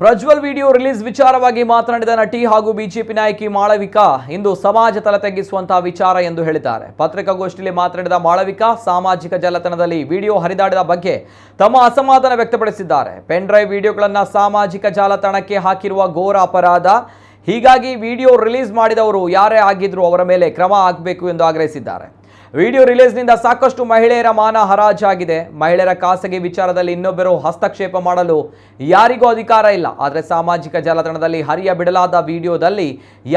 Prajwal video release ವಿಚಾರವಾಗಿ ಮಾತನಾಡಿದ ನಟಿ ಹಾಗೂ ಬಿಜೆಪಿ ನಾಯಕಿ ಮಾಳವಿಕಾ ಇಂದು ಸಮಾಜ ತಲೆ ತಗ್ಗಿಸುವಂತಹ ವಿಚಾರ ಎಂದು ಹೇಳಿದ್ದಾರೆ. ಪತ್ರಿಕಾಗೋಷ್ಠಿಯಲ್ಲಿ ಮಾತನಾಡಿದ ಮಾಳವಿಕಾ ಸಾಮಾಜಿಕ ಜಾಲತಾಣದಲ್ಲಿ ವಿಡಿಯೋ ಹರಿದಾಡಿದ ಬಗ್ಗೆ ತಮ್ಮ ಅಸಮಾಧಾನ ವ್ಯಕ್ತಪಡಿಸಿದ್ದಾರೆ. ಪೆನ್ ಡ್ರೈವ್ ವಿಡಿಯೋಗಳನ್ನು ಸಾಮಾಜಿಕ ಜಾಲತಾಣಕ್ಕೆ ಹಾಕಿರುವ ಘೋರ ಅಪರಾಧ. ಹೀಗಾಗಿ ವಿಡಿಯೋ ರಿಲೀಸ್ ಮಾಡಿದವರು ಯಾರೇ ಆಗಿದ್ರು ಅವರ ಮೇಲೆ ಕ್ರಮ ಆಗಬೇಕು ಎಂದು ಆಗ್ರಹಿಸಿದ್ದಾರೆ. ವಿಡಿಯೋ ರಿಲೀಸ್ನಿಂದ ಸಾಕಷ್ಟು ಮಹಿಳೆಯರ ಮಾನ ಹರಾಜಾಗಿದೆ. ಮಹಿಳೆಯರ ಖಾಸಗಿ ವಿಚಾರದಲ್ಲಿ ಇನ್ನೊಬ್ಬರು ಹಸ್ತಕ್ಷೇಪ ಮಾಡಲು ಯಾರಿಗೂ ಅಧಿಕಾರ ಇಲ್ಲ. ಆದರೆ ಸಾಮಾಜಿಕ ಜಾಲತಾಣದಲ್ಲಿ ಹರಿಯ ಬಿಡಲಾದ ವಿಡಿಯೋದಲ್ಲಿ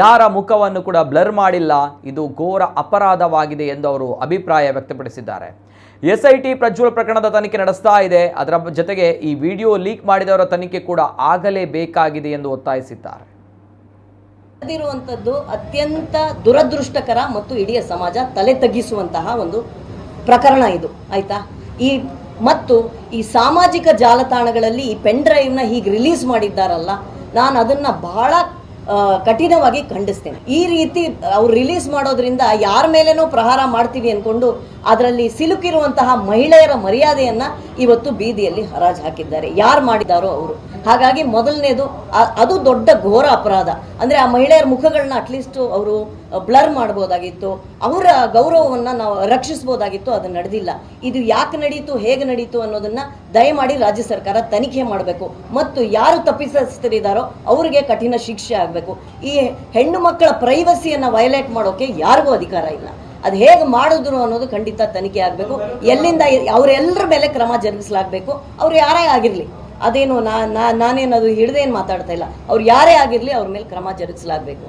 ಯಾರ ಮುಖವನ್ನು ಕೂಡ ಬ್ಲರ್ ಮಾಡಿಲ್ಲ. ಇದು ಘೋರ ಅಪರಾಧವಾಗಿದೆ ಎಂದು ಅವರು ಅಭಿಪ್ರಾಯ ವ್ಯಕ್ತಪಡಿಸಿದ್ದಾರೆ. ಎಸ್ಐಟಿ ಪ್ರಜ್ವಲ್ ಪ್ರಕರಣದ ತನಿಖೆ ನಡೆಸ್ತಾ ಇದೆ. ಅದರ ಜೊತೆಗೆ ಈ ವಿಡಿಯೋ ಲೀಕ್ ಮಾಡಿದವರ ತನಿಖೆ ಕೂಡ ಆಗಲೇಬೇಕಾಗಿದೆ ಎಂದು ಒತ್ತಾಯಿಸಿದ್ದಾರೆ. ನಡೆದಿರುವಂಥದ್ದು ಅತ್ಯಂತ ದುರದೃಷ್ಟಕರ ಮತ್ತು ಇಡೀ ಸಮಾಜ ತಲೆ ತಗ್ಗಿಸುವಂತಹ ಒಂದು ಪ್ರಕರಣ ಇದು, ಆಯ್ತಾ? ಈ ಮತ್ತು ಈ ಸಾಮಾಜಿಕ ಜಾಲತಾಣಗಳಲ್ಲಿ ಈ ಪೆನ್ ಡ್ರೈವ್ನ ಹೀಗೆ ರಿಲೀಸ್ ಮಾಡಿದ್ದಾರಲ್ಲ, ನಾನು ಅದನ್ನು ಬಹಳ ಕಠಿಣವಾಗಿ ಖಂಡಿಸ್ತೇನೆ. ಈ ರೀತಿ ಅವ್ರು ರಿಲೀಸ್ ಮಾಡೋದ್ರಿಂದ ಯಾರ ಮೇಲೇನೋ ಪ್ರಹಾರ ಮಾಡ್ತೀವಿ ಅಂದ್ಕೊಂಡು ಅದರಲ್ಲಿ ಸಿಲುಕಿರುವಂತಹ ಮಹಿಳೆಯರ ಮರ್ಯಾದೆಯನ್ನ ಇವತ್ತು ಬೀದಿಯಲ್ಲಿ ಹರಾಜು ಹಾಕಿದ್ದಾರೆ. ಯಾರು ಮಾಡಿದಾರೋ ಅವರು. ಹಾಗಾಗಿ ಮೊದಲನೇದು ಅದು ದೊಡ್ಡ ಘೋರ ಅಪರಾಧ. ಅಂದ್ರೆ ಆ ಮಹಿಳೆಯರ ಮುಖಗಳನ್ನ ಅಟ್ಲೀಸ್ಟ್ ಅವರು ಬ್ಲರ್ ಮಾಡ್ಬೋದಾಗಿತ್ತು. ಅವರ ಗೌರವವನ್ನ ನಾವು ರಕ್ಷಿಸ್ಬೋದಾಗಿತ್ತು, ಅದು ನಡೆದಿಲ್ಲ. ಇದು ಯಾಕೆ ನಡೀತು, ಹೇಗೆ ನಡೀತು ಅನ್ನೋದನ್ನ ದಯಮಾಡಿ ರಾಜ್ಯ ಸರ್ಕಾರ ತನಿಖೆ ಮಾಡಬೇಕು. ಮತ್ತು ಯಾರು ತಪ್ಪಿಸರಿದಾರೋ ಅವರಿಗೆ ಕಠಿಣ ಶಿಕ್ಷೆ ಆಗಬೇಕು. ಈ ಹೆಣ್ಣು ಮಕ್ಕಳ ಪ್ರೈವಸಿಯನ್ನು ವಯಲೇಟ್ ಮಾಡೋಕೆ ಯಾರಿಗೂ ಅಧಿಕಾರ ಇಲ್ಲ. ಅದು ಹೇಗೆ ಮಾಡಿದ್ರು ಅನ್ನೋದು ಖಂಡಿತ ತನಿಖೆ ಆಗಬೇಕು. ಎಲ್ಲಿಂದ ಅವರೆಲ್ಲರ ಮೇಲೆ ಕ್ರಮ ಜರುಗಿಸಲಾಗಬೇಕು. ಅವ್ರು ಯಾರೇ ಆಗಿರಲಿ, ಅದೇನು ನಾ- ನಾನೇನದು ಹಿಡ್ದೇನು ಮಾತಾಡ್ತಾ ಇಲ್ಲ. ಅವ್ರು ಯಾರೇ ಆಗಿರಲಿ ಅವ್ರ ಮೇಲೆ ಕ್ರಮ ಜರುಗಿಸಲಾಗಬೇಕು.